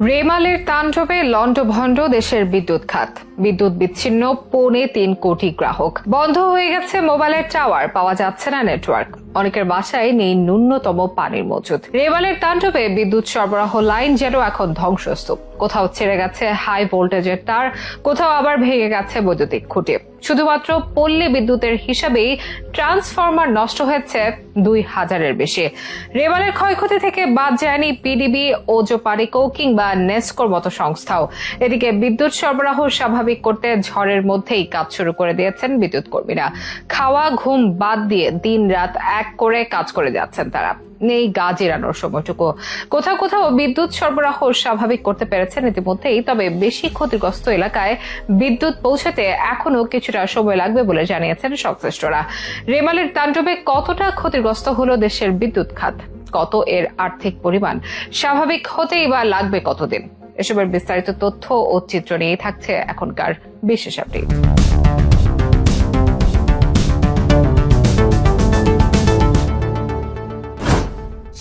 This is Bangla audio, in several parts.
রেমালের তাণ্ডবে লণ্ডভণ্ড দেশের বিদ্যুৎ খাত। বিদ্যুৎ বিচ্ছিন্ন পৌনে তিন কোটি গ্রাহক। বন্ধ হয়ে গেছে মোবাইলের টাওয়ার, পাওয়া যাচ্ছে না নেটওয়ার্ক। অনেকের বাসায় নেই ন্যূনতম পানির মজুদ। রেবালের তাণ্ডবে বিদ্যুৎ সরবরাহ লাইন যেন এখন ধ্বংসস্তূপ। কোথাও ছেড়ে গেছে হাই ভোল্টেজের তার, কোথাও আবার ভেঙে গেছে বৈদ্যুতিক খুঁটি। শুধুমাত্র পল্লী বিদ্যুতের হিসাবেই ট্রান্সফরমার নষ্ট হয়েছে দুই হাজারের বেশি। রেবালের ক্ষয়ক্ষতি থেকে বাদ যায়নি পিডিবি, ওজো পারিকো কিংবা নেস্কোর মতো সংস্থাও। এদিকে বিদ্যুৎ সরবরাহ স্বাভাবিক করতে ঝড়ের মধ্যেই কাজ শুরু করে দিয়েছেন বিদ্যুৎ কর্মীরা খাওয়া, ঘুম বাদ দিয়ে দিন রাত এক করে কাজ করে যাচ্ছেন তারা। নেই গা জেরানোর সময়টুকু। কোথাও কোথাও বিদ্যুৎ সরবরাহ স্বাভাবিক করতে পেরেছেন ইতিমধ্যেই, তবে বেশি ক্ষতিগ্রস্ত এলাকায় বিদ্যুৎ পৌঁছাতে এখনও কিছুটা সময় লাগবে বলে জানিয়েছেন সংশ্লিষ্টরা। রেমালের তাণ্ডবে কতটা ক্ষতিগ্রস্ত হলো দেশের বিদ্যুৎ খাত? কত এর আর্থিক পরিমাণ? স্বাভাবিক হতেই বা লাগবে কতদিন? এসবের বিস্তারিত তথ্য ও চিত্র নিয়ে থাকছে এখনকার বিশেষ আপডেট।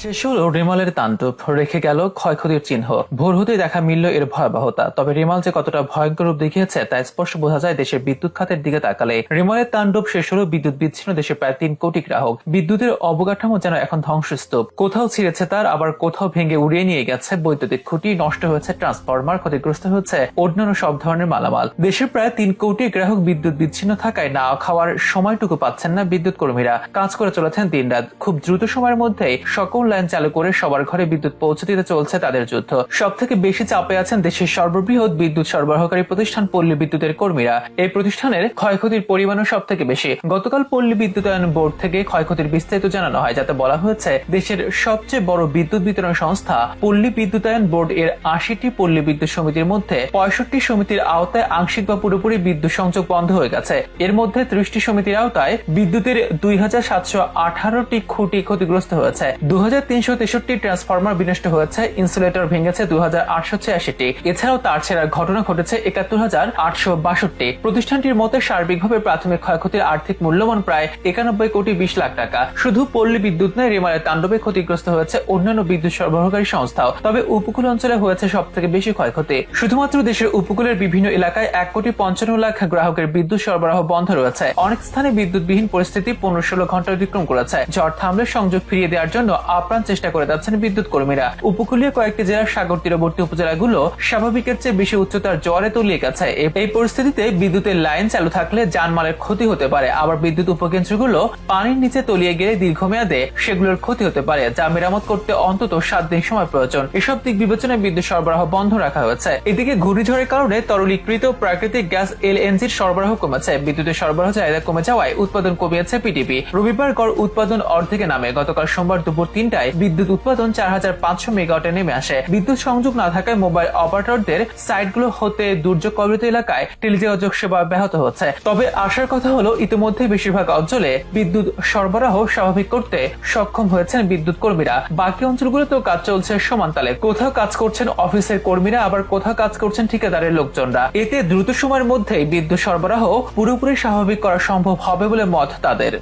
শেষ হলো রেমালের তাণ্ডব। রেখে গেল ক্ষয়ক্ষতির চিহ্ন। ভোর হতেই দেখা মিলল এর ভয়াবহতা। তবে রেমাল যে কতটা ভয়ঙ্কর রূপ দেখিয়েছে, তা স্পষ্ট বোঝা যায় দেশের বিদ্যুৎ খাতের দিকে তাকালে। রেমালের তাণ্ডব শেষ হলো বিদ্যুৎ বিচ্ছিন্ন দেশের প্রায় তিন কোটি গ্রাহক। বিদ্যুতের অবকাঠামো যেন এখন ধ্বংসস্তূপ। কোথাও ছিঁড়েছে তার, আবার কোথাও ভেঙে উড়িয়ে নিয়ে গেছে বৈদ্যুতিক খুঁটি, নষ্ট হয়েছে ট্রান্সফরমার, ক্ষতিগ্রস্ত হয়েছে অন্যান্য সব ধরনের মালামাল। দেশের প্রায় তিন কোটি গ্রাহক বিদ্যুৎ বিচ্ছিন্ন থাকায় না খাওয়ার সময়টুকু পাচ্ছেন না বিদ্যুৎ কর্মীরা। কাজ করে চলেছেন দিনরাত। খুব দ্রুত সময়ের মধ্যেই সকল লাইন চালু করে সবার ঘরে বিদ্যুৎ পৌঁছে দিতে চলছে তাদের যুদ্ধ। সব থেকে বেশি চাপে আছেন দেশের সর্ববৃহৎ বিদ্যুৎ সরবরাহকারী প্রতিষ্ঠান পল্লী বিদ্যুতের কর্মীরা। এই প্রতিষ্ঠানের ক্ষয়ক্ষতির পরিমাণও সব থেকে বেশি। গতকাল পল্লী বিদ্যুতায়ন বোর্ড থেকে ক্ষয়ক্ষতির বিস্তারিত জানানো হয়, যাতে বলা হয়েছে, দেশের সবচেয়ে বড় বিদ্যুৎ বিতরণ সংস্থা পল্লী বিদ্যুতায়ন বোর্ড এর আশিটি পল্লী বিদ্যুৎ সমিতির মধ্যে পঁয়ষট্টি সমিতির আওতায় আংশিক বা পুরোপুরি বিদ্যুৎ সংযোগ বন্ধ হয়ে গেছে। এর মধ্যে ত্রিশটি সমিতির আওতায় বিদ্যুতের দুই হাজার সাতশো আঠারোটি খুঁটি ক্ষতিগ্রস্ত হয়েছে। দু হাজার তিনশো তেষট্টি ট্রান্সফরমার বিনষ্ট হয়েছে, ইনসুলেটর ভেঙেছে দু হাজার আটশো ছিয়াশিটি। এছাড়াও তার ছেড়ার ঘটনা ঘটেছে একাত্তর হাজার আটশো বাষট্টি। প্রতিষ্ঠানটির মতে সার্বিকভাবে প্রাথমিক ক্ষয়ক্ষতির আর্থিক মূল্যমান প্রায় একানব্বই কোটি বিশ লাখ টাকা। শুধু পল্লী বিদ্যুৎ নয়, রেমালের তাণ্ডবে ক্ষতিগ্রস্ত হয়েছে অন্যান্য বিদ্যুৎ সরবরাহকারী সংস্থাও। তবে উপকূল অঞ্চলে হয়েছে সব থেকে বেশি ক্ষয়ক্ষতি। শুধুমাত্র দেশের উপকূলের বিভিন্ন এলাকায় এক কোটি পঞ্চান্ন লাখ গ্রাহকের বিদ্যুৎ সরবরাহ বন্ধ রয়েছে। অনেক স্থানে বিদ্যুৎবিহীন পরিস্থিতি পনেরো ষোলো ঘণ্টা অতিক্রম করেছে, ঝড় থামলে সংযোগ ফিরিয়ে দেওয়ার জন্য আপ্রাণ চেষ্টা করে যাচ্ছেন বিদ্যুৎ কর্মীরা। উপকূলীয় কয়েকটি জেলার সাগর তীরবর্তী উপজেলাগুলো স্বাভাবিকের চেয়ে বেশি উচ্চতার জ্বরে তলিয়ে গেছে। এই পরিস্থিতিতে বিদ্যুতের লাইন চালু থাকলে যানমালের ক্ষতি হতে পারে। আবার বিদ্যুৎ উপকেন্দ্রগুলো পানির নিচে তলিয়ে গেলে দীর্ঘমেয়াদে সেগুলোর ক্ষতি হতে পারে, যা মেরামত করতে অন্তত সাত দিন সময় প্রয়োজন। এসব দিক বিবেচনায় বিদ্যুৎ সরবরাহ বন্ধ রাখা হয়েছে। এদিকে ঘূর্ণিঝড়ের কারণে তরলীকৃত প্রাকৃতিক গ্যাস এলএনজির সরবরাহ কমেছে। বিদ্যুতের সরবরাহ চাহিদা কমে যাওয়ায় উৎপাদন কমিয়েছে পিটিপি রবিবার গড় উৎপাদন অর্ধেকে নামে। গতকাল সোমবার দুপুর তিনটায় বিদ্যুৎ উৎপাদন চার হাজার পাঁচশো মেগাওয়াটে নেমে আসে। বিদ্যুৎ সংযোগ না থাকায় মোবাইল অপারেটরদের সাইটগুলো হতে দুর্যোগ কবলিত এলাকায় টেলিযোগাযোগ সেবা ব্যাহত হচ্ছে। তবে আসার কথা হলো, ইতিমধ্যে বেশিরভাগ অঞ্চলে বিদ্যুৎ সরবরাহ স্বাভাবিক করতে সক্ষম হয়েছেন বিদ্যুৎ কর্মীরা। বাকি অঞ্চলগুলোতেও কাজ চলছে সমান তালে। কোথাও কাজ করছেন অফিসের কর্মীরা, আবার কোথাও কাজ করছেন ঠিকাদারের লোকজনরা। এতে দ্রুত সময়ের মধ্যেই বিদ্যুৎ সরবরাহ পুরোপুরি স্বাভাবিক করা সম্ভব হবে বলে মত তাদের।